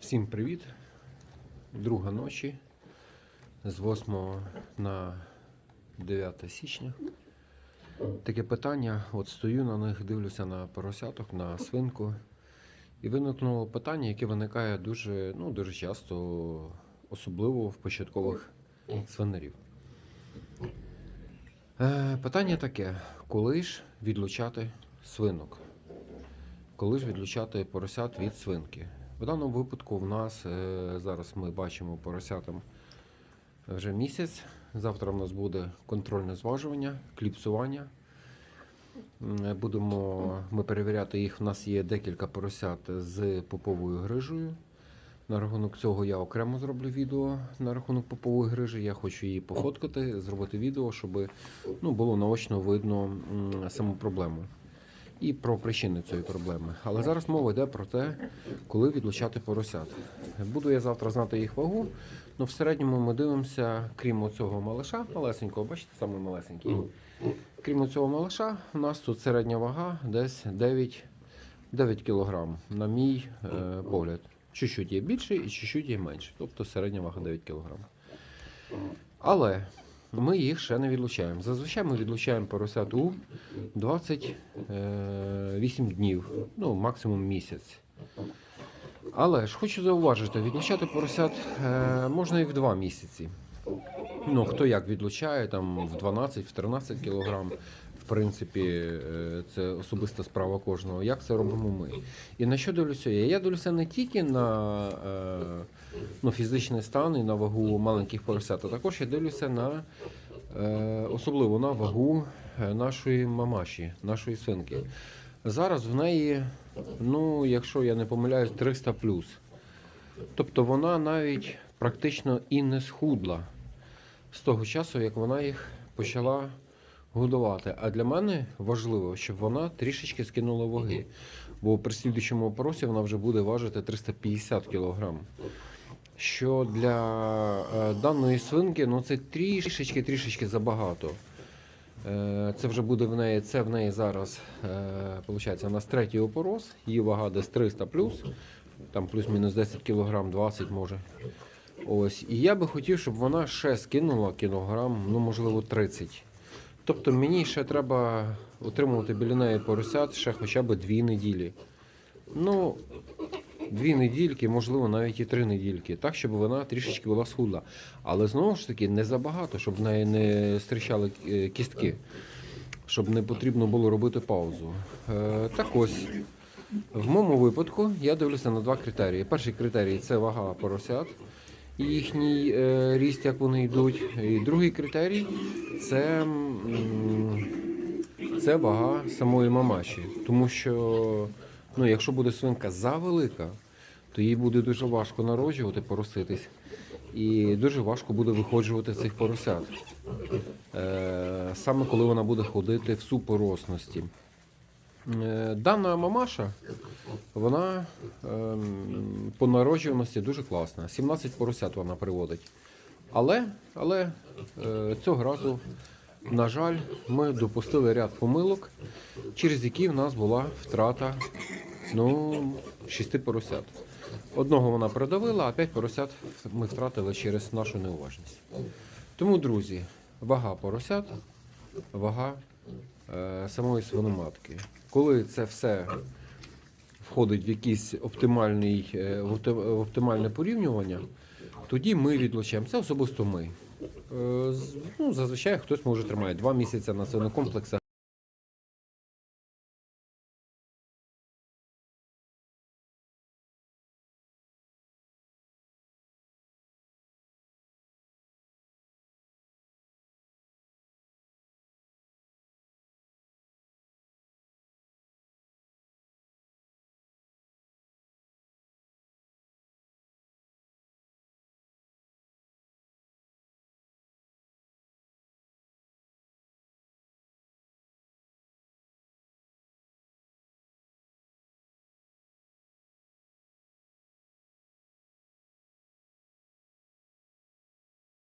Всім привіт! Друга ночі з 8 на 9 січня. Таке питання: от стою на них, дивлюся на поросяток, на свинку. І виникнуло питання, яке виникає дуже, ну, дуже часто, особливо в початкових свинарів. Е, питання таке: коли ж відлучати свинок? Коли ж відлучати поросят від свинки? В даному випадку в нас е, зараз ми бачимо поросятам вже місяць. Завтра в нас буде контрольне зважування, кліпсування. Будемо ми перевіряти їх. У нас є декілька поросят з поповою грижею. На рахунок цього я окремо зроблю відео на рахунок попової грижі. Я хочу її пофоткати, зробити відео, щоб ну, було наочно видно саму проблему і про причини цієї проблеми. Але зараз мова йде про те, коли відлучати поросят. Буду я завтра знати їх вагу. Ну, в середньому ми дивимося, крім цього малиша, малесенького, бачите, саме малесенький. Крім цього малиша, у нас тут середня вага десь 9, 9 кг, на мій е, погляд. Чуть-чуть є більше і чуть-чуть є менше. Тобто середня вага 9 кг. Але ми їх ще не відлучаємо. Зазвичай ми відлучаємо поросят у 28 днів, ну максимум місяць. Але ж хочу зауважити, відлучати поросят е, можна і в 2 місяці. Ну, хто як відлучає, там в 12, в 13 кілограм. В принципі, е, це особиста справа кожного. Як це робимо ми? І на що дивлюся я? Я дивлюся не тільки на е, ну, фізичний стан і на вагу маленьких поросят, а також я дивлюся на е, особливо на вагу нашої мамаші, нашої свинки. Зараз в неї, ну, якщо я не помиляюсь, 300 плюс. Тобто вона навіть практично і не схудла з того часу, як вона їх почала годувати. А для мене важливо, щоб вона трішечки скинула ваги. Бо при слідчому опоросі вона вже буде важити 350 кг. Що для е, даної свинки ну це трішечки трішечки забагато. Е, Це вже буде в неї, це в неї зараз, е, виходить, у нас третій опорос, її вага десь 300 плюс, там плюс-мінус 10 кг, 20 може. Ось. І я би хотів, щоб вона ще скинула кілограм, ну можливо 30. Тобто мені ще треба утримувати біля неї поросят ще хоча б дві неділі. Ну, дві недільки, можливо, навіть і три недільки, так, щоб вона трішечки була схудла. Але знову ж таки не забагато, щоб в неї не стріщали е, кістки, щоб не потрібно було робити паузу. Е, так ось, в моєму випадку я дивлюся на два критерії. Перший критерій це вага поросят їхній е, ріст, як вони йдуть. І другий критерій це, це вага самої мамаші. Тому що ну, якщо буде свинка завелика, то їй буде дуже важко народжувати, пороситись. І дуже важко буде виходжувати цих поросят. Е, саме коли вона буде ходити в супоросності. Е, Дана мамаша, вона ем, по народжуваності дуже класна. 17 поросят вона приводить. Але, але е, цього разу, на жаль, ми допустили ряд помилок, через які в нас була втрата ну, 6 поросят. Одного вона придавила, а 5 поросят ми втратили через нашу неуважність. Тому, друзі, вага поросят, вага самої свиноматки. Коли це все входить в якийсь оптимальний, е, в оптимальне порівнювання, тоді ми відлучаємо. Це особисто ми. Е, Ну, зазвичай хтось може тримати два місяці на свинокомплексах,